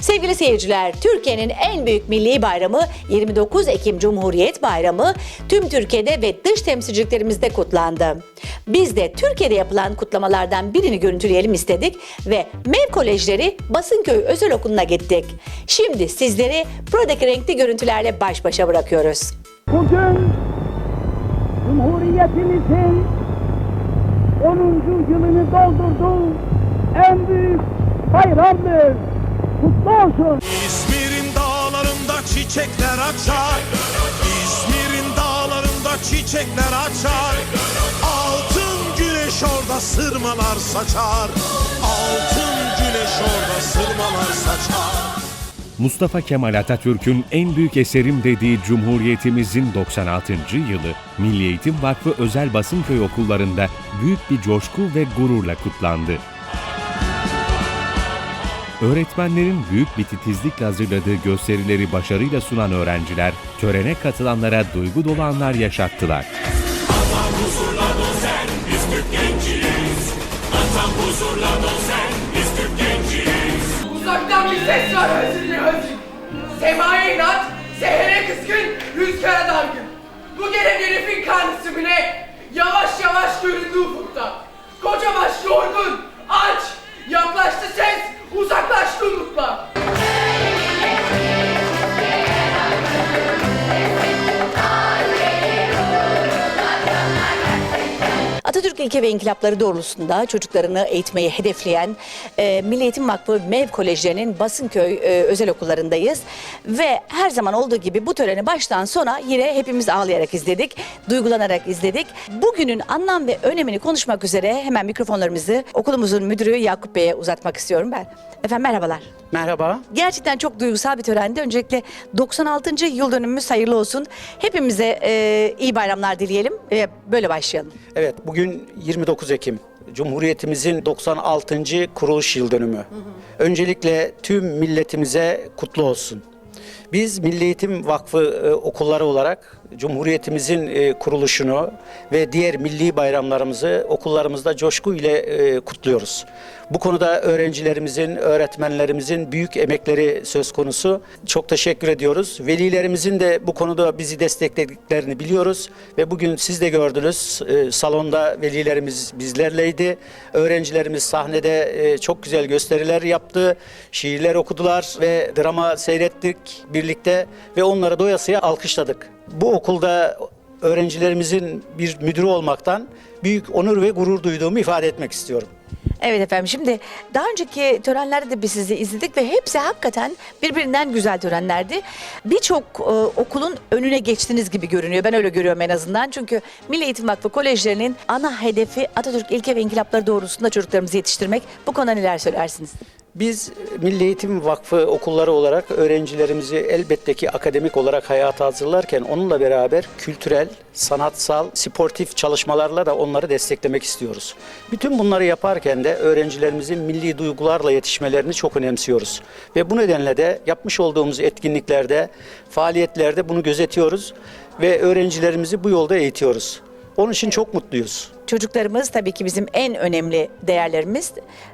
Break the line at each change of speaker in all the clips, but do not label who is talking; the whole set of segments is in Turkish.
Sevgili seyirciler, Türkiye'nin en büyük milli bayramı 29 Ekim Cumhuriyet Bayramı tüm Türkiye'de ve dış temsilciliklerimizde kutlandı. Biz de Türkiye'de yapılan kutlamalardan birini görüntüleyelim istedik ve MEV Kolejleri Basınköy Özel Okulu'na gittik. Şimdi sizleri buradaki renkli görüntülerle baş başa bırakıyoruz.
Bugün Cumhuriyetimizin 10. yılını doldurduğu en büyük bayramdır. Kutlu olsun.
İzmir'in dağlarında çiçekler açar İzmir'in dağlarında çiçekler açar Altın güneş orada sırmalar saçar Altın güneş orada sırmalar saçar
Mustafa Kemal Atatürk'ün en büyük eserim dediği Cumhuriyetimizin 96. yılı Milli Eğitim Vakfı özel basınköy okullarında büyük bir coşku ve gururla kutlandı. Öğretmenlerin büyük bir titizlikle hazırladığı gösterileri başarıyla sunan öğrenciler, törene katılanlara duygu dolu anlar yaşattılar.
Uzaktan bir ses var özür özür. Semaya inat, sehere kıskın, rüzgara dargın. Bu gelen herifin karnısı ne? Yavaş yavaş göründü
Atatürk ilke ve inkılapları doğrultusunda çocuklarını eğitmeyi hedefleyen e, Milli Eğitim Vakfı MEV Kolejlerinin Basınköy e, özel okullarındayız. Ve her zaman olduğu gibi bu töreni baştan sona yine hepimiz ağlayarak izledik, duygulanarak izledik. Bugünün anlam ve önemini konuşmak üzere hemen mikrofonlarımızı okulumuzun müdürü Yakup Bey'e uzatmak istiyorum ben. Efendim merhabalar.
Merhaba.
Gerçekten çok duygusal bir törendi. Öncelikle 96. yıl dönümümüz hayırlı olsun. Hepimize e, iyi bayramlar dileyelim ve böyle başlayalım.
Evet, bugün 29 Ekim. Cumhuriyetimizin 96. kuruluş yıl dönümü. Öncelikle tüm milletimize kutlu olsun. Biz Milli Eğitim Vakfı e, okulları olarak Cumhuriyetimizin e, kuruluşunu ve diğer milli bayramlarımızı okullarımızda coşku ile e, kutluyoruz. Bu konuda öğrencilerimizin, öğretmenlerimizin büyük emekleri söz konusu. Çok teşekkür ediyoruz. Velilerimizin de bu konuda bizi desteklediklerini biliyoruz ve bugün siz de gördünüz. e, Salonda velilerimiz bizlerleydi. Öğrencilerimiz sahnede çok güzel gösteriler yaptı. Şiirler okudular ve drama seyrettik birlikte ve onları doyasıya alkışladık. Bu okulda öğrencilerimizin bir müdürü olmaktan büyük onur ve gurur duyduğumu ifade etmek istiyorum.
Evet efendim şimdi daha önceki törenlerde de biz sizi izledik ve hepsi hakikaten birbirinden güzel törenlerdi. Birçok e, okulun önüne geçtiniz gibi görünüyor. Ben öyle görüyorum en azından. Çünkü Milli Eğitim Vakfı kolejlerinin ana hedefi Atatürk ilke ve inkılapları doğrultusunda çocuklarımızı yetiştirmek. Bu konuda neler söylersiniz?
Biz Milli Eğitim Vakfı okulları olarak öğrencilerimizi elbette ki akademik olarak hayata hazırlarken onunla beraber kültürel, sanatsal, sportif çalışmalarla da onları desteklemek istiyoruz. Bütün bunları yaparken de öğrencilerimizin milli duygularla yetişmelerini çok önemsiyoruz. Ve bu nedenle de yapmış olduğumuz etkinliklerde, faaliyetlerde bunu gözetiyoruz ve öğrencilerimizi bu yolda eğitiyoruz. Onun için çok mutluyuz.
Çocuklarımız tabii ki bizim en önemli değerlerimiz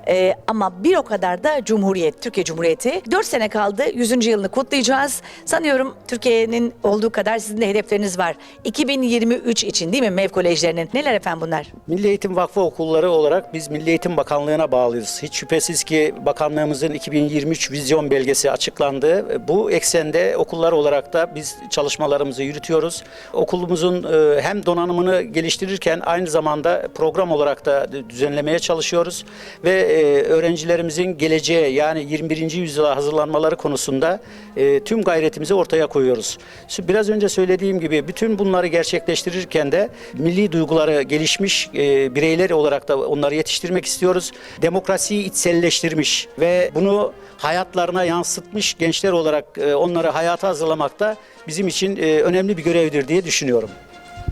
Ee, ama bir o kadar da Cumhuriyet, Türkiye Cumhuriyeti. 4 sene kaldı, 100. yılını kutlayacağız. Sanıyorum Türkiye'nin olduğu kadar sizin de hedefleriniz var. 2023 için değil mi MEV kolejlerinin? Neler efendim bunlar?
Milli Eğitim Vakfı okulları olarak biz Milli Eğitim Bakanlığı'na bağlıyız. Hiç şüphesiz ki bakanlığımızın 2023 vizyon belgesi açıklandı. Bu eksende okullar olarak da biz çalışmalarımızı yürütüyoruz. Okulumuzun e, hem donanımını geliştirirken aynı zamanda program olarak da düzenlemeye çalışıyoruz ve e, öğrencilerimizin geleceğe yani 21. yüzyıla hazırlanmaları konusunda e, tüm gayretimizi ortaya koyuyoruz. Biraz önce söylediğim gibi bütün bunları gerçekleştirirken de milli duyguları gelişmiş e, bireyler olarak da onları yetiştirmek istiyoruz. Demokrasiyi içselleştirmiş ve bunu hayatlarına yansıtmış gençler olarak e, onları hayata hazırlamak da bizim için e, önemli bir görevdir diye düşünüyorum.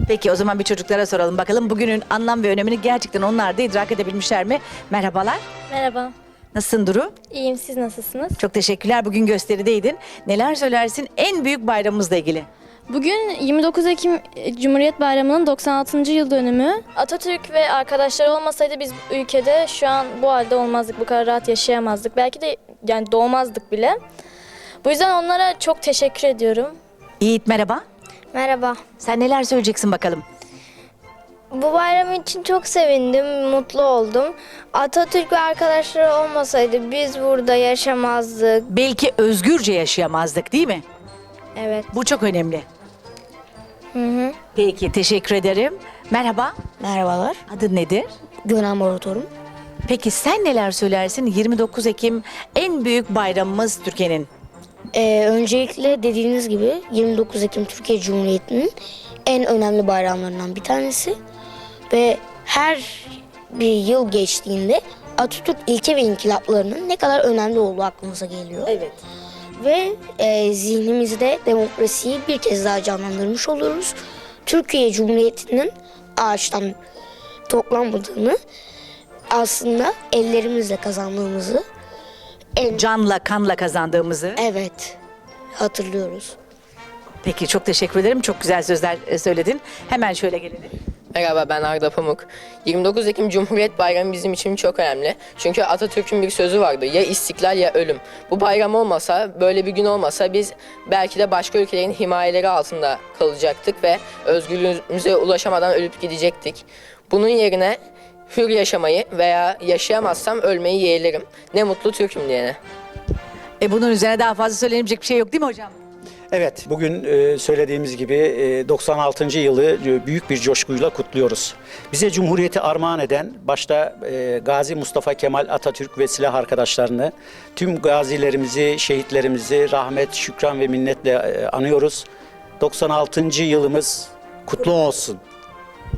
Peki o zaman bir çocuklara soralım bakalım bugünün anlam ve önemini gerçekten onlar da idrak edebilmişler mi? Merhabalar.
Merhaba.
Nasılsın Duru?
İyiyim. Siz nasılsınız?
Çok teşekkürler. Bugün gösterideydin. Neler söylersin en büyük bayramımızla ilgili?
Bugün 29 Ekim Cumhuriyet Bayramı'nın 96. yıl dönümü. Atatürk ve arkadaşları olmasaydı biz ülkede şu an bu halde olmazdık, bu kadar rahat yaşayamazdık. Belki de yani doğmazdık bile. Bu yüzden onlara çok teşekkür ediyorum.
Yiğit merhaba.
Merhaba.
Sen neler söyleyeceksin bakalım?
Bu bayram için çok sevindim, mutlu oldum. Atatürk ve arkadaşları olmasaydı biz burada yaşamazdık.
Belki özgürce yaşayamazdık değil mi?
Evet.
Bu çok önemli. Peki teşekkür ederim. Merhaba.
Merhabalar,
Adın nedir?
Gönen Moratorum.
Peki sen neler söylersin? 29 Ekim en büyük bayramımız Türkiye'nin.
Ee, öncelikle dediğiniz gibi 29 Ekim Türkiye Cumhuriyeti'nin en önemli bayramlarından bir tanesi. Ve her bir yıl geçtiğinde Atatürk ilke ve inkılaplarının ne kadar önemli olduğu aklımıza geliyor.
Evet.
Ve e, zihnimizde demokrasiyi bir kez daha canlandırmış oluyoruz. Türkiye Cumhuriyeti'nin ağaçtan toplanmadığını aslında ellerimizle kazandığımızı en
Canla kanla kazandığımızı.
Evet, hatırlıyoruz.
Peki çok teşekkür ederim. Çok güzel sözler e, söyledin. Hemen şöyle gelelim.
Merhaba ben Arda Pamuk. 29 Ekim Cumhuriyet Bayramı bizim için çok önemli. Çünkü Atatürk'ün bir sözü vardı. Ya istiklal ya ölüm. Bu bayram olmasa, böyle bir gün olmasa biz belki de başka ülkelerin himayeleri altında kalacaktık ve özgürlüğümüze ulaşamadan ölüp gidecektik. Bunun yerine hür yaşamayı veya yaşayamazsam ölmeyi yeğlerim. Ne mutlu Türk'üm diyene.
E bunun üzerine daha fazla söylenecek bir şey yok değil mi hocam?
Evet, bugün e, söylediğimiz gibi e, 96. yılı e, büyük bir coşkuyla kutluyoruz. Bize Cumhuriyeti armağan eden başta e, Gazi Mustafa Kemal Atatürk ve silah arkadaşlarını, tüm gazilerimizi, şehitlerimizi rahmet, şükran ve minnetle e, anıyoruz. 96. yılımız kutlu olsun.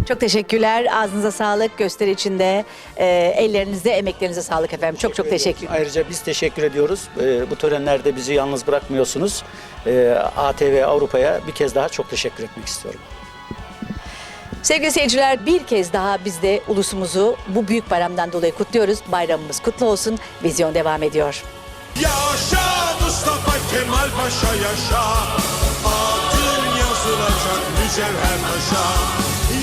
Çok teşekkürler. Ağzınıza sağlık. Gösteri içinde e, ellerinizde, emeklerinize sağlık efendim. Çok çok teşekkür
Ayrıca biz teşekkür ediyoruz. E, bu törenlerde bizi yalnız bırakmıyorsunuz. E, ATV Avrupa'ya bir kez daha çok teşekkür etmek istiyorum.
Sevgili seyirciler bir kez daha biz de ulusumuzu bu büyük bayramdan dolayı kutluyoruz. Bayramımız kutlu olsun. Vizyon devam ediyor.
Yaşa Mustafa Kemal Paşa yaşa Adın yazılacak mücevher taşa